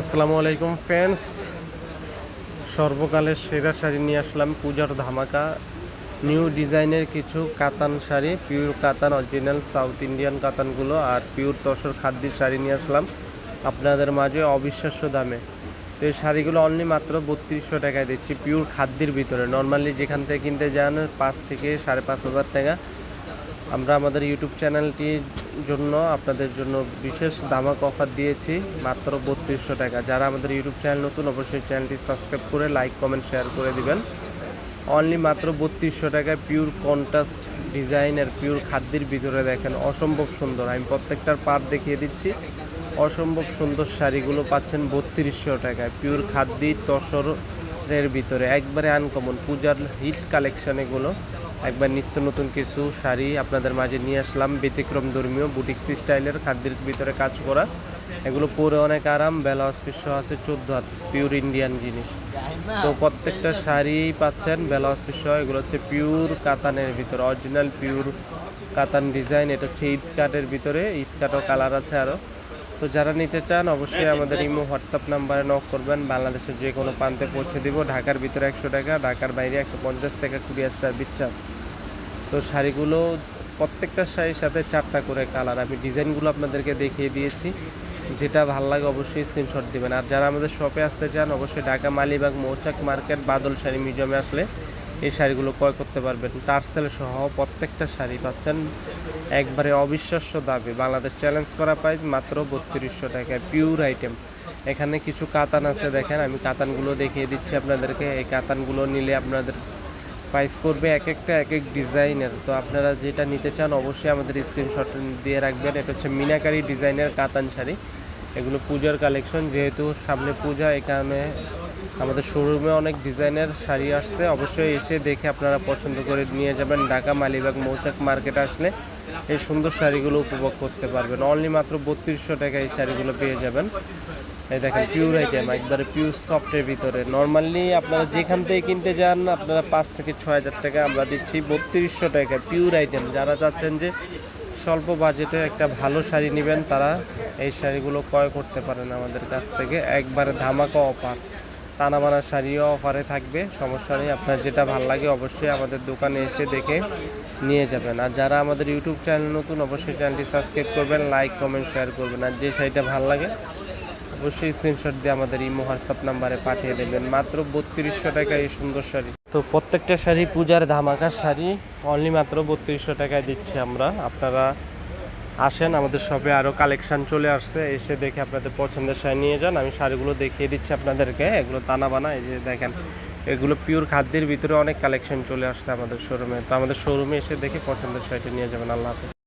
আসসালামু আলাইকুম ফ্রেন্ডস সর্বকালের সেরা শাড়ি নিয়ে আসলাম পূজার ধামাকা। নিউ ডিজাইনের কিছু কাতান শাড়ি পিওর কাতান অরিজিনাল সাউথ ইন্ডিয়ান কাতানগুলো আর পিওর তসর খাদ্যের শাড়ি নিয়ে আসলাম আপনাদের মাঝে অবিশ্বাস্য দামে। তো এই শাড়িগুলো অনলি মাত্র বত্রিশশো টাকায় দিচ্ছি পিওর খাদ্যের ভিতরে। নর্মালি যেখান থেকে কিনতে যান, পাঁচ থেকে সাড়ে পাঁচ হাজার টাকা। আমরা আমাদের ইউটিউব চ্যানেলটির জন্য আপনাদের জন্য বিশেষ দামাক অফার দিয়েছি, মাত্র বত্রিশশো টাকা। যারা আমাদের ইউটিউব চ্যানেল নতুন, অবশ্যই চ্যানেলটি সাবস্ক্রাইব করে লাইক কমেন্ট শেয়ার করে দিবেন। অনলি মাত্র বত্রিশশো টাকায় পিওর কন্ট্রাস্ট ডিজাইনের পিওর খাদ্যের ভিতরে দেখেন, অসম্ভব সুন্দর। আমি প্রত্যেকটার পার্ট দেখিয়ে দিচ্ছি। অসম্ভব সুন্দর শাড়িগুলো পাচ্ছেন বত্রিশশো টাকায়। পিওর খাদ্যি তসরের ভিতরে, একবারে আনকমন পূজার হিট কালেকশন এগুলো। একবার নিত্য নতুন কিছু, শাড়ি আপনাদের মাঝে নিয়ে আসলাম। ব্যতিক্রম ধর্মীয় বুটিক স্টাইলের, খাদ্যের ভিতরে কাজ করা। এগুলো পরে অনেক আরাম, বেলা অস্পৃশ্য আছে, চোদ্দ হাত পিওর ইন্ডিয়ান জিনিস। তো প্রত্যেকটা শাড়ি পাচ্ছেন, বেলা অস্পৃশ্য, এগুলো হচ্ছে পিওর কাতানের ভিতরে অরিজিনাল পিওর কাতান ডিজাইন এটা হচ্ছে ঈদ কাটের ভিতরে ঈদ কাটও কালার আছে আরও তো যারা নিতে চান অবশ্যই আমাদের ইমো হোয়াটসঅ্যাপ নাম্বারে নক করবেন। বাংলাদেশের যে কোনো প্রান্তে পৌঁছে দিব। ঢাকার ভিতরে একশো টাকা ঢাকার বাইরে একশো পঞ্চাশ টাকা কুরিয়ার সার্ভিস চার্জ। তো শাড়িগুলো প্রত্যেকটা শাড়ির সাথে চারটা করে কালার। আমি ডিজাইনগুলো আপনাদেরকে দেখিয়ে দিয়েছি। যেটা ভালো লাগে অবশ্যই স্ক্রিনশট দিবেন। আর যারা আমাদের শপে আসতে চান অবশ্যই ঢাকা মালিবাগ মৌচাক মার্কেট বাদল শাড়ি মিউজিয়ামে আসলে এই শাড়িগুলো ক্রয় করতে পারবেন। টার্সেল সহ প্রত্যেকটা শাড়ি পাচ্ছেন একবারে অবিশ্বাস্য দামে। বাংলাদেশ চ্যালেঞ্জ করা প্রাইস মাত্র বত্রিশশো টাকায় পিওর আইটেম এখানে কিছু কাতান আছে, দেখেন। আমি কাতানগুলো দেখিয়ে দিচ্ছি আপনাদেরকে। এই কাতানগুলো নিলে আপনাদের প্রাইস পড়বে এক একটা, এক এক ডিজাইনের। তো আপনারা যেটা নিতে চান অবশ্যই আমাদের স্ক্রিনশট দিয়ে রাখবেন। এটা হচ্ছে মিনাকারি ডিজাইনের কাতান শাড়ি। এগুলো পূজার কালেকশন যেহেতু সামনে পূজা, এখানে আমাদের শোরুমে অনেক ডিজাইনের শাড়ি আসছে। অবশ্যই এসে দেখে আপনারা পছন্দ করে নিয়ে যাবেন। ঢাকা মালিবাগ মৌচাক মার্কেট আসলে এই সুন্দর শাড়িগুলো উপভোগ করতে পারবেন। অনলি মাত্র বত্রিশশো টাকায় এই শাড়িগুলো পেয়ে যাবেন। এই দেখেন পিওর আইটেম একবারে পিওর সফটের ভিতরে। নর্মালি আপনারা যেখান থেকে কিনতে যান, আপনারা পাঁচ থেকে ছয় হাজার টাকা আমরা দিচ্ছি বত্রিশশো টাকা পিওর আইটেম যারা চাচ্ছেন যে স্বল্প বাজেটে একটা ভালো শাড়ি নেবেন, তারা এই শাড়িগুলো ক্রয় করতে পারেন আমাদের কাছ থেকে। একবারে ধামাকা অফার টানা বানা শাড়িও অফারে থাকবে। সমস্যা নেই, আপনার যেটা ভালো লাগে অবশ্যই আমাদের দোকানে এসে দেখে নিয়ে যাবেন। আর যারা আমাদের ইউটিউব চ্যানেল নতুন, অবশ্যই চ্যানেলটি সাবস্ক্রাইব করবেন লাইক কমেন্ট শেয়ার করবেন। আর যে শাড়িটা ভালো লাগে, অবশ্যই স্ক্রিনশট দিয়ে আমাদের ইমো, হোয়াটসঅ্যাপ নাম্বারে পাঠিয়ে দেবেন। মাত্র বত্রিশশো টাকা এই সুন্দর শাড়ি। তো প্রত্যেকটা শাড়ি পূজার ধামাকার শাড়ি অনলি মাত্র বত্রিশশো টাকায় দিচ্ছি আমরা। আপনারা আসেন, আমাদের শপে আরও কালেকশান চলে আসছে। এসে দেখে আপনাদের পছন্দের শাড়ি নিয়ে যান। আমি শাড়িগুলো দেখিয়ে দিচ্ছি আপনাদেরকে। এগুলো তানা বানা এই যে দেখেন, এগুলো পিওর খাদ্যের ভিতরে অনেক কালেকশন চলে আসছে আমাদের শোরুমে তো আমাদের শোরুমে এসে দেখে পছন্দের শাড়িটা নিয়ে যাবেন। আল্লাহ হাফেজ।